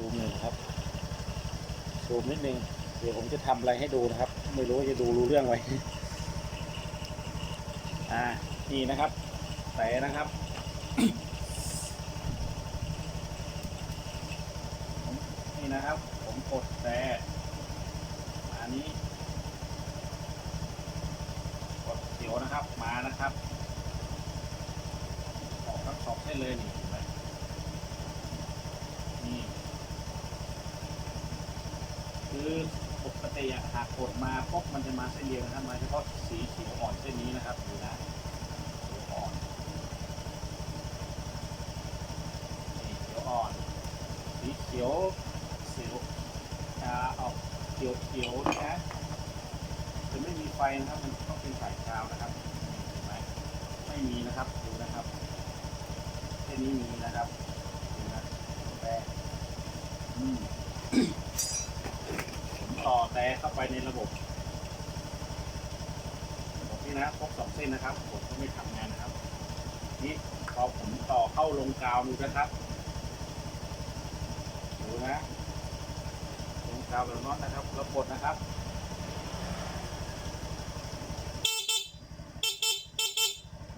ซูมหนึ่งครับซูมนิดนึงเดี๋ยวผมจะทำอะไรให้ดูนะครับ ไม่รู้ว่าจะดูรู้เรื่องไว้อ่านี่นะครับแต่นะครับผมนี่นะครับ ผมกดแต่อันนี้กดเขียวนะครับมานะครับออกทั้งสองเส้นเลยนี่เห็นไหมนี่ คือ ปกติอะหากกดมาปุ๊บมันจะมาเส้นเดียวนะครับมาเฉพาะสีเขียวอ่อนเส้นนี้นะครับดูนะเขียวอ่อนนี่เขียวอ่อนสีเขียวสีจะออกเขียวเขียวนะจะไม่มีไฟนะครับมันต้องเป็นสายกาวนะครับเห็นไหมไม่มีนะครับดูนะครับเส้นนี้มีนะครับดูนะแปะอืม แต่เข้าไปในระบบระบบนี่นะครบสองเส้นนะครับผมก็ไม่ทำงานนะครับนี่พอผมต่อเข้าลงกาวดูนะครับดูนะลงกาวแบบน็อตนะครับแล้วกดนะครับ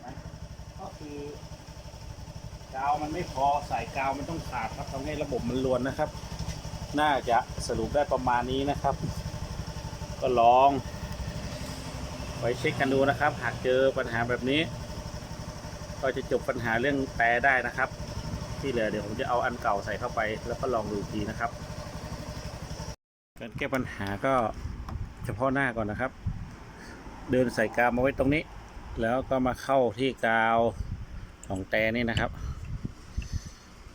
นะก็คือกาวมันไม่พอสายกาวมันต้องขาดครับทำให้ระบบมันรวนนะครับ น่าจะสรุปได้ประมาณนี้นะครับ ก็ลอง ไว้เช็คกันดูนะครับ หากเจอปัญหาแบบนี้ ก็จะจบปัญหาเรื่องแต่ได้นะครับ ที่เหลือเดี๋ยวผมจะเอาอันเก่าใส่เข้าไป แล้วก็ลองดูทีนะครับ การแก้ปัญหาก็เฉพาะหน้าก่อนนะครับ เดินใส่กาวมาไว้ตรงนี้ แล้วก็มาเข้าที่กาวของแต่นี่นะครับ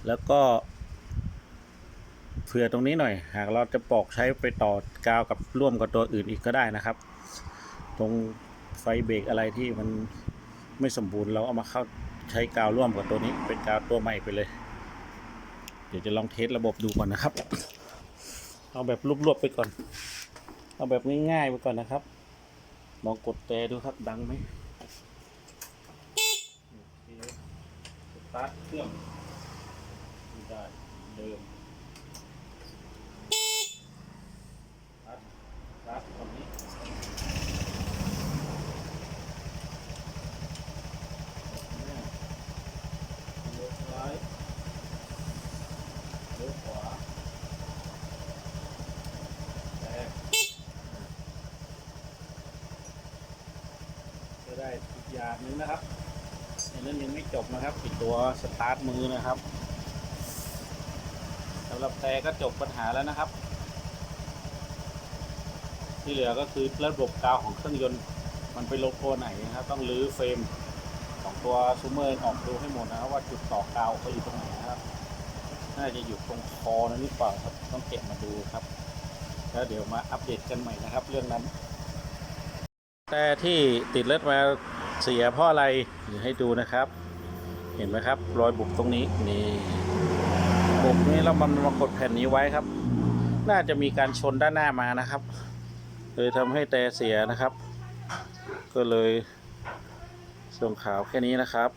แล้วก็ เผื่อตรงนี้หน่อย หากเราจะปอกใช้ไปต่อกาวกับร่วมกับตัวอื่นอีกก็ได้นะครับ ตรงไฟเบรกอะไรที่มันไม่สมบูรณ์เราเอามาเข้าใช้กาวร่วมกับตัวนี้ เป็นกาวตัวใหม่ไปเลย เดี๋ยวจะลองเทสระบบดูก่อนนะครับ เอาแบบรวบๆไปก่อน เอาแบบง่ายๆไปก่อนนะครับลองกดแต่ดูครับดังไหมสตาร์ทเครื่องไม่ได้เดิม รัดรัดตรงนี้เลี้ยวซ้ายเลี้ยวขวาแตกก็ได้อีกอย่างหนึงนะครับในเรื่องยังไม่จบนะครับอีกตัวสตาร์ทมือนะครับสำหรับแต่ก็จบปัญหาแล้วนะครับ ที่เหลือก็คือระบบกาวของเครื่องยนต์มันไปลงตัวไหนนะครับ ต้องรื้อเฟรมของตัวซูเมอร์ออกดูให้หมดนะครับ ว่าจุดต่อกาวเขาอยู่ตรงไหนนะครับน่าจะอยู่ตรงคอนั่นหรือเปล่าครับต้องเก็บมาดูครับ แล้วเดี๋ยวมาอัปเดตกันใหม่นะครับ เรื่องนั้น แต่ที่ติดเลือดมา เสียเพราะอะไรเดี๋ยวให้ดูนะครับ เห็นไหมครับ รอยบุบตรงนี้นี่บุบนี้เรามันมากดแผ่นนี้ไว้ครับ น่าจะมีการชนด้านหน้ามานะครับ เลยทำให้แต่เสียนะครับ ก็เลยส่งข่าวแค่นี้นะครับ